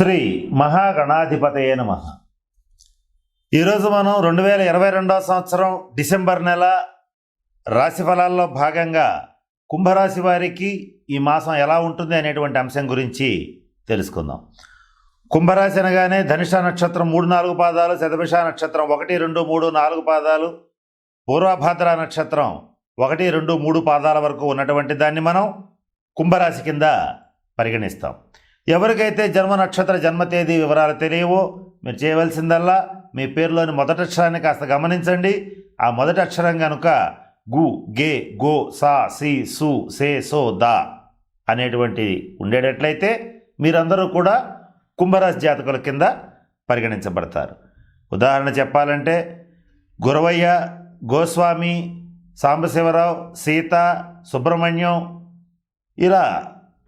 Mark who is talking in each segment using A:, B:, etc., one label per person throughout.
A: శ్రీ మహాగణాధిపతయే నమ. ఈరోజు మనం రెండు వేల ఇరవై రెండవ సంవత్సరం డిసెంబర్ నెల రాశి ఫలాల్లో భాగంగా కుంభరాశి వారికి ఈ మాసం ఎలా ఉంటుంది అనేటువంటి అంశం గురించి తెలుసుకుందాం. కుంభరాశి అనగానే ధనుష నక్షత్రం మూడు నాలుగు పాదాలు శతభిష నక్షత్రం ఒకటి రెండు మూడు నాలుగు పాదాలు పూర్వభాద్ర నక్షత్రం ఒకటి రెండు మూడు పాదాల వరకు ఉన్నటువంటి దాన్ని మనం కుంభరాశి కింద పరిగణిస్తాం. ఎవరికైతే జన్మ నక్షత్ర జన్మ తేదీ వివరాలు తెలియవో మీరు చేయవలసిందల్లా మీ పేరులోని మొదటి అక్షరాన్ని కాస్త గమనించండి. ఆ మొదటి అక్షరం కనుక గు గే గో సా సి సు సే సో దా అనేటువంటి ఉండేటట్లయితే మీరందరూ కూడా కుంభరాశి జాతకుల కింద పరిగణించబడతారు. ఉదాహరణ చెప్పాలంటే గురవయ్య గోస్వామి సాంబశివరావు సీత సుబ్రహ్మణ్యం ఇలా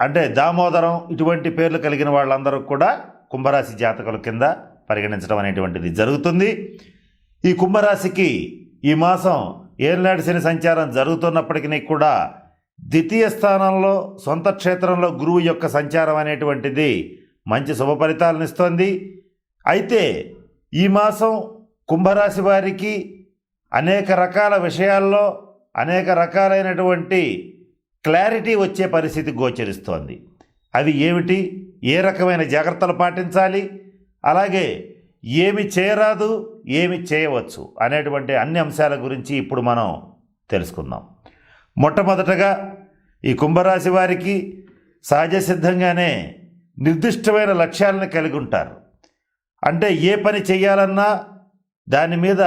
A: అంటే దామోదరం ఇటువంటి పేర్లు కలిగిన వాళ్ళందరూ కూడా కుంభరాశి జాతకుల కింద పరిగణించడం అనేటువంటిది జరుగుతుంది. ఈ కుంభరాశికి ఈ మాసం ఏళ్ళనాటి శని సంచారం జరుగుతున్నప్పటికీ కూడా ద్వితీయ స్థానంలో సొంత క్షేత్రంలో గురువు యొక్క సంచారం అనేటువంటిది మంచి శుభ ఫలితాలను ఇస్తుంది. అయితే ఈ మాసం కుంభరాశి వారికి అనేక రకాల విషయాల్లో అనేక రకాలైనటువంటి క్లారిటీ వచ్చే పరిస్థితి గోచరిస్తోంది. అవి ఏమిటి? ఏ రకమైన జాగ్రత్తలు పాటించాలి? అలాగే ఏమి చేయరాదు ఏమి చేయవచ్చు అనేటువంటి అన్ని అంశాల గురించి ఇప్పుడు మనం తెలుసుకుందాం. మొట్టమొదటగా ఈ కుంభరాశి వారికి సహజ సిద్ధంగానే నిర్దిష్టమైన లక్ష్యాలను కలిగి ఉంటారు. అంటే ఏ పని చేయాలన్నా దాని మీద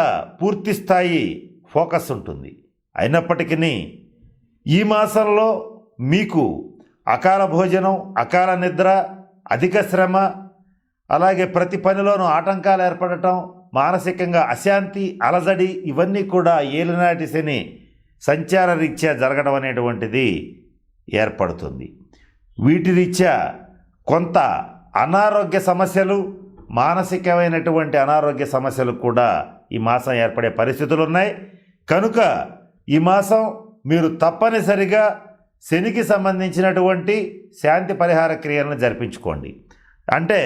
A: పూర్తి స్థాయి ఫోకస్ ఉంటుంది. అయినప్పటికీ ఈ మాసంలో మీకు అకాల భోజనం అకాల నిద్ర అధిక శ్రమ అలాగే ప్రతి పనిలోనూ ఆటంకాలు ఏర్పడటం మానసికంగా అశాంతి అలజడి ఇవన్నీ కూడా ఏలినాటి శని సంచార రీత్యా జరగడం అనేటువంటిది ఏర్పడుతుంది. వీటి రీత్యా కొంత అనారోగ్య సమస్యలు మానసికమైనటువంటి అనారోగ్య సమస్యలు కూడా ఈ మాసం ఏర్పడే పరిస్థితులు ఉన్నాయి కనుక ఈ మాసం మీరు తప్పనిసరిగా శనికి సంబంధించినటువంటి శాంతి పరిహార క్రియలను జరిపించుకోండి. అంటే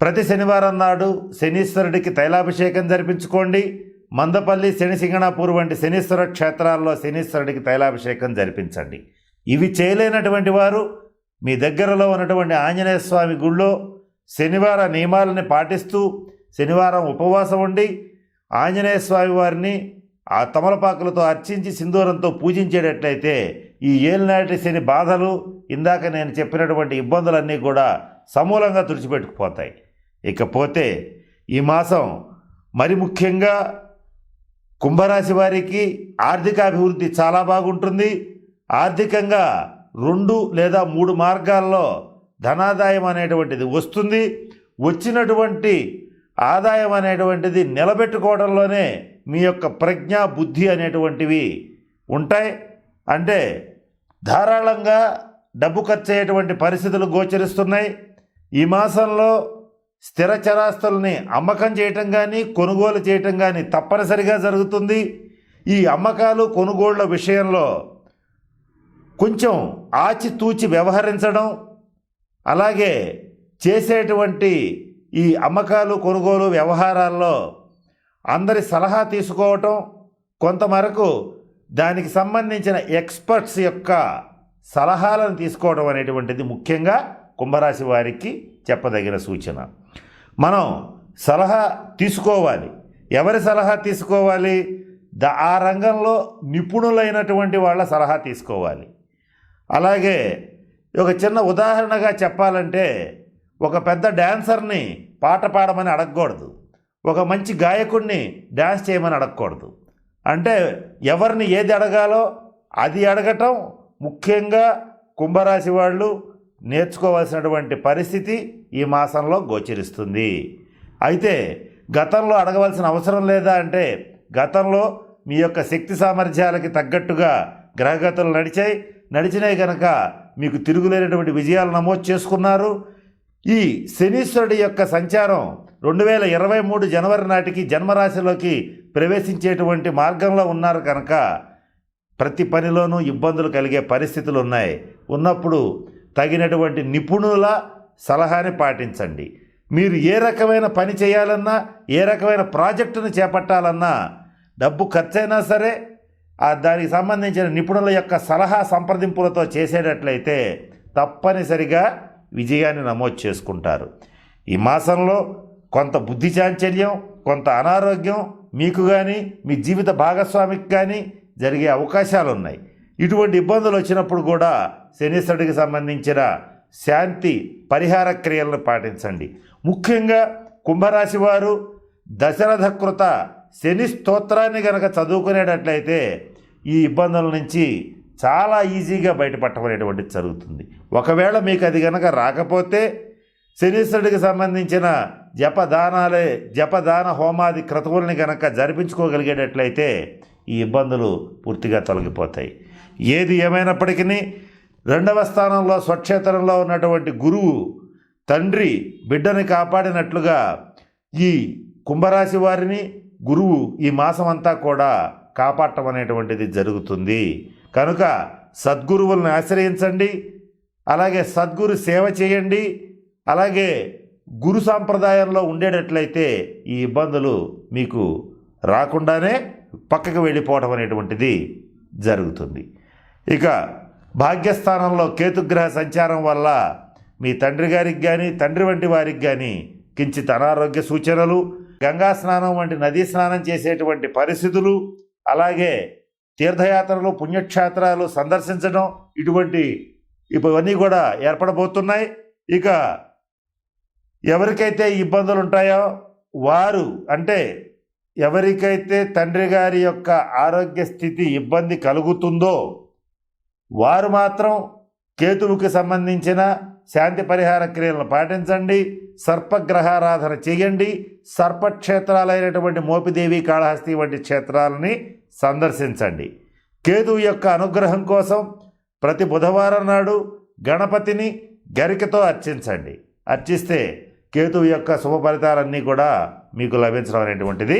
A: ప్రతి శనివారం నాడు శనీశ్వరుడికి తైలాభిషేకం జరిపించుకోండి. మందపల్లి శని సింగణాపూర్ వంటి శనీశ్వర క్షేత్రాల్లో శనీశ్వరుడికి తైలాభిషేకం జరిపించండి. ఇవి చేయలేనటువంటి వారు మీ దగ్గరలో ఉన్నటువంటి ఆంజనేయ స్వామి గుళ్ళో శనివార నియమాలని పాటిస్తూ శనివారం ఉపవాసం ఉండి ఆంజనేయ స్వామి వారిని ఆ తమలపాకులతో అర్చించి సింధూరంతో పూజించేటట్లయితే ఈ ఏలినాటి శని బాధలు ఇందాక నేను చెప్పినటువంటి ఇబ్బందులన్నీ కూడా సమూలంగా తుడిచిపెట్టుకుపోతాయి. ఇకపోతే ఈ మాసం మరి ముఖ్యంగా కుంభరాశి వారికి ఆర్థిక అభివృద్ధి చాలా బాగుంటుంది. ఆర్థికంగా రెండు లేదా మూడు మార్గాల్లో ధనాదాయం అనేటువంటిది వస్తుంది. వచ్చినటువంటి ఆదాయం అనేటువంటిది నిలబెట్టుకోవడంలోనే మీ యొక్క ప్రజ్ఞ బుద్ధి అనేటువంటివి ఉంటాయి. అంటే ధారాళంగా డబ్బు ఖర్చు అయ్యేటువంటి పరిస్థితులు గోచరిస్తున్నాయి. ఈ మాసంలో స్థిర చరాస్తుల్ని అమ్మకం చేయటం కానీ కొనుగోలు చేయటం కానీ తప్పనిసరిగా జరుగుతుంది. ఈ అమ్మకాలు కొనుగోళ్ళ విషయంలో కొంచెం ఆచితూచి వ్యవహరించడం అలాగే చేసేటువంటి ఈ అమ్మకాలు కొనుగోలు వ్యవహారాల్లో అందరి సలహా తీసుకోవటం కొంతమరకు దానికి సంబంధించిన ఎక్స్పర్ట్స్ యొక్క సలహాలను తీసుకోవడం అనేటువంటిది ముఖ్యంగా కుంభరాశి వారికి చెప్పదగిన సూచన. మనం సలహా తీసుకోవాలి. ఎవరి సలహా తీసుకోవాలి? ద ఆ రంగంలో నిపుణులైనటువంటి వాళ్ళ సలహా తీసుకోవాలి. అలాగే ఒక చిన్న ఉదాహరణగా చెప్పాలంటే ఒక పెద్ద డ్యాన్సర్ని పాట పాడమని అడగకూడదు. ఒక మంచి గాయకుడిని డ్యాన్స్ చేయమని అడగకూడదు. అంటే ఎవరిని ఏది అడగాలో అది అడగటం ముఖ్యంగా కుంభరాశి వాళ్ళు నేర్చుకోవాల్సినటువంటి పరిస్థితి ఈ మాసంలో గోచరిస్తుంది. అయితే గతంలో అడగవలసిన అవసరం లేదా అంటే గతంలో మీ యొక్క శక్తి సామర్థ్యాలకి తగ్గట్టుగా గ్రహగతులు నడిచాయి. నడిచినాయి కనుక మీకు తిరుగులేనటువంటి విజయాలు నమోదు చేసుకున్నారు. ఈ శనీశ్వరుడి యొక్క సంచారం రెండు వేల ఇరవై మూడు జనవరి నాటికి జన్మరాశిలోకి ప్రవేశించేటువంటి మార్గంలో ఉన్నారు కనుక ప్రతి పనిలోనూ ఇబ్బందులు కలిగే పరిస్థితులు ఉన్నాయి. ఉన్నప్పుడు తగినటువంటి నిపుణుల సలహాని పాటించండి. మీరు ఏ రకమైన పని చేయాలన్నా ఏ రకమైన ప్రాజెక్టును చేపట్టాలన్నా డబ్బు ఖర్చైనా సరే దానికి సంబంధించిన నిపుణుల యొక్క సలహా సంప్రదింపులతో చేసేటట్లయితే తప్పనిసరిగా విజయాన్ని నమోదు చేసుకుంటారు. ఈ మాసంలో కొంత బుద్ధి చాంచల్యం కొంత అనారోగ్యం మీకు కానీ మీ జీవిత భాగస్వామికి కానీ జరిగే అవకాశాలు ఉన్నాయి ఇటువంటి ఇబ్బందులు వచ్చినప్పుడు కూడా శనీశ్వరుడికి సంబంధించిన శాంతి పరిహార క్రియలను పాటించండి. ముఖ్యంగా కుంభరాశి వారు దశరథ కృత శని స్తోత్రాన్ని గనక చదువుకునేటట్లయితే ఈ ఇబ్బందుల నుంచి చాలా ఈజీగా బయటపడటమైనటువంటిది జరుగుతుంది. ఒకవేళ మీకు అది కనుక రాకపోతే శనీశ్వరుడికి సంబంధించిన జపదానాలే జపదాన హోమాది క్రతువుల్ని గనక జరిపించుకోగలిగేటట్లయితే ఈ ఇబ్బందులు పూర్తిగా తొలగిపోతాయి. ఏది ఏమైనప్పటికీ రెండవ స్థానంలో స్వక్షేత్రంలో ఉన్నటువంటి గురువు తండ్రి బిడ్డని కాపాడినట్లుగా ఈ కుంభరాశి వారిని గురువు ఈ మాసం అంతా కూడా కాపాడటం అనేటువంటిది జరుగుతుంది. కనుక సద్గురువులను ఆశ్రయించండి అలాగే సద్గురు సేవ చేయండి అలాగే గురు సాంప్రదాయంలో ఉండేటట్లయితే ఈ ఇబ్బందులు మీకు రాకుండానే పక్కకు వెళ్ళిపోవటం అనేటువంటిది జరుగుతుంది. ఇక భాగ్యస్థానంలో కేతుగ్రహ సంచారం వల్ల మీ తండ్రి గారికి కానీ తండ్రి వంటి వారికి కానీ కించిత్ అనారోగ్య సూచనలు గంగా స్నానం వంటి నదీ స్నానం చేసేటువంటి పరిస్థితులు అలాగే తీర్థయాత్రలు పుణ్యక్షేత్రాలు సందర్శించడం ఇటువంటి ఇవన్నీ కూడా ఏర్పడబోతున్నాయి. ఇక ఎవరికైతే ఇబ్బందులు ఉంటాయో వారు అంటే ఎవరికైతే తండ్రి గారి యొక్క ఆరోగ్య స్థితి ఇబ్బంది కలుగుతుందో వారు మాత్రం కేతువుకి సంబంధించిన శాంతి పరిహార క్రియలను పాటించండి సర్పగ్రహారాధన చేయండి సర్పక్షేత్రాలైనటువంటి మోపిదేవి కాళహస్తి వంటి క్షేత్రాలని సందర్శించండి. కేతువు యొక్క అనుగ్రహం కోసం ప్రతి బుధవారం నాడు గణపతిని గరికతో అర్చించండి. అర్చిస్తే కేతువు యొక్క శుభ ఫలితాలన్నీ కూడా మీకు లభించడం అనేటువంటిది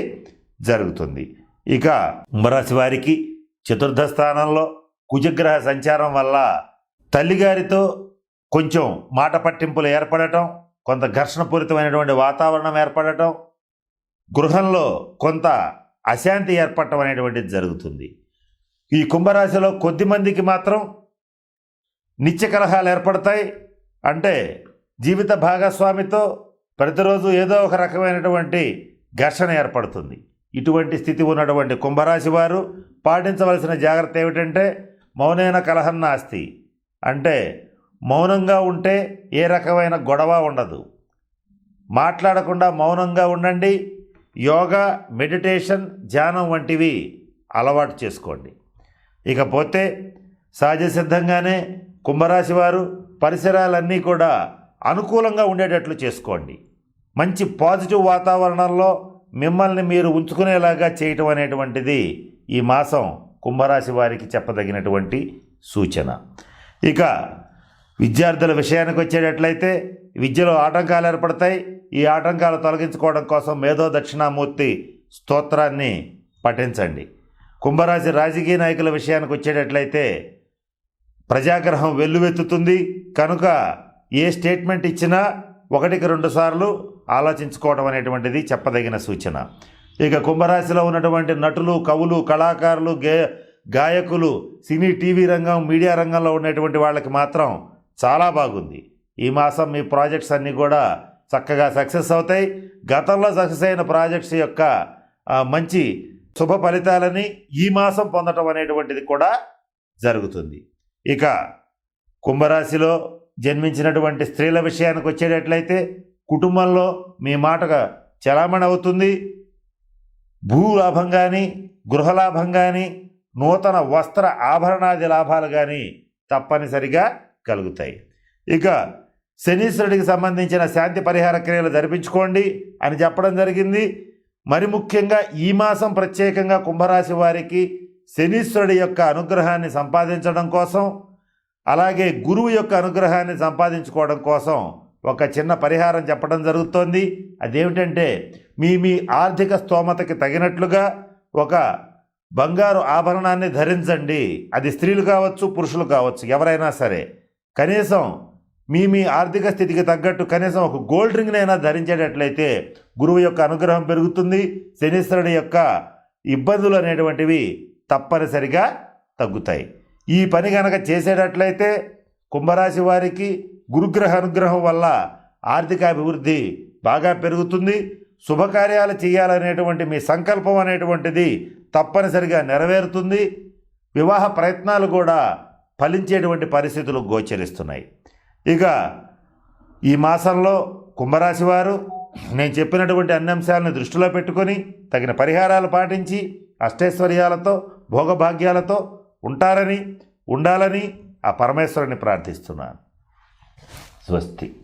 A: జరుగుతుంది. ఇక కుంభరాశి వారికి చతుర్థ స్థానంలో కుజగ్రహ సంచారం వల్ల తల్లిగారితో కొంచెం మాట పట్టింపులు ఏర్పడటం కొంత ఘర్షణపూరితమైనటువంటి వాతావరణం ఏర్పడటం గృహంలో కొంత అశాంతి ఏర్పడటం అనేటువంటిది జరుగుతుంది. ఈ కుంభరాశిలో కొద్దిమందికి మాత్రం నిత్య కలహాలు ఏర్పడతాయి. అంటే జీవిత భాగస్వామితో ప్రతిరోజు ఏదో ఒక రకమైనటువంటి ఘర్షణ ఏర్పడుతుంది. ఇటువంటి స్థితి ఉన్నటువంటి కుంభరాశి వారు పాటించవలసిన జాగ్రత్త ఏమిటంటే మౌనైన కలహం నాస్తి. అంటే మౌనంగా ఉంటే ఏ రకమైన గొడవ ఉండదు. మాట్లాడకుండా మౌనంగా ఉండండి. యోగా మెడిటేషన్ ధ్యానం వంటివి అలవాటు చేసుకోండి. ఇకపోతే సహజ సిద్ధంగానే కుంభరాశి వారు పరిసరాలన్నీ కూడా అనుకూలంగా ఉండేటట్లు చేసుకోండి. మంచి పాజిటివ్ వాతావరణంలో మిమ్మల్ని మీరు ఉంచుకునేలాగా చేయటం అనేటువంటిది ఈ మాసం కుంభరాశి వారికి చెప్పదగినటువంటి సూచన. ఇక విద్యార్థుల విషయానికి వచ్చేటట్లయితే విద్యలో ఆటంకాలు ఏర్పడతాయి. ఈ ఆటంకాలు తొలగించుకోవడం కోసం మేధో దక్షిణామూర్తి స్తోత్రాన్ని పఠించండి. కుంభరాశి రాజకీయ నాయకుల విషయానికి వచ్చేటట్లయితే ప్రజాగ్రహం వెల్లువెత్తుతుంది. కనుక ఏ స్టేట్మెంట్ ఇచ్చినా ఒకటికి రెండు సార్లు ఆలోచించుకోవడం అనేటువంటిది చెప్పదగిన సూచన. ఇక కుంభరాశిలో ఉన్నటువంటి నటులు కవులు కళాకారులు గే గాయకులు సినీ టీవీ రంగం మీడియా రంగంలో ఉన్నటువంటి వాళ్ళకి మాత్రం చాలా బాగుంది. ఈ మాసం మీ ప్రాజెక్ట్స్ అన్నీ కూడా చక్కగా సక్సెస్ అవుతాయి. గతంలో సక్సెస్ అయిన ప్రాజెక్ట్స్ యొక్క మంచి శుభ ఫలితాలని ఈ మాసం పొందటం అనేటువంటిది కూడా జరుగుతుంది. ఇక కుంభరాశిలో జన్మించినటువంటి స్త్రీల విషయానికి వచ్చేటట్లయితే కుటుంబంలో మీ మాటగా చలామణి అవుతుంది. భూ లాభం కానీ గృహలాభం కానీ నూతన వస్త్ర ఆభరణాది లాభాలు కానీ తప్పనిసరిగా కలుగుతాయి. ఇక శనీశ్వరుడికి సంబంధించిన శాంతి పరిహార క్రియలు జరిపించుకోండి అని చెప్పడం జరిగింది. మరి ముఖ్యంగా ఈ మాసం ప్రత్యేకంగా కుంభరాశి వారికి శనీశ్వరుడి యొక్క అనుగ్రహాన్ని సంపాదించడం కోసం అలాగే గురువు యొక్క అనుగ్రహాన్ని సంపాదించుకోవడం కోసం ఒక చిన్న పరిహారం చెప్పడం జరుగుతోంది. అదేమిటంటే మీ మీ ఆర్థిక స్తోమతకి తగినట్లుగా ఒక బంగారు ఆభరణాన్ని ధరించండి. అది స్త్రీలు కావచ్చు పురుషులు కావచ్చు ఎవరైనా సరే. కనీసం మీ మీ ఆర్థిక స్థితికి తగ్గట్టు కనీసం ఒక గోల్డ్ రింగ్నైనా ధరించేటట్లయితే గురువు యొక్క అనుగ్రహం పెరుగుతుంది. శనీశ్వరుడి యొక్క ఇబ్బందులు అనేటువంటివి తప్పనిసరిగా తగ్గుతాయి. ఈ పని కనుక చేసేటట్లయితే కుంభరాశి వారికి గురుగ్రహ అనుగ్రహం వల్ల ఆర్థిక అభివృద్ధి బాగా పెరుగుతుంది. శుభకార్యాలు చేయాలనేటువంటి మీ సంకల్పం అనేటువంటిది తప్పనిసరిగా నెరవేరుతుంది. వివాహ ప్రయత్నాలు కూడా ఫలించేటువంటి పరిస్థితులు గోచరిస్తున్నాయి. ఇక ఈ మాసంలో కుంభరాశి వారు నేను చెప్పినటువంటి అన్ని అంశాలను దృష్టిలో పెట్టుకొని తగిన పరిహారాలు పాటించి అష్టైశ్వర్యాలతో భోగభాగ్యాలతో ఉంటారని ఉండాలని ఆ పరమేశ్వరుని ప్రార్థిస్తున్నాను. స్వస్తి.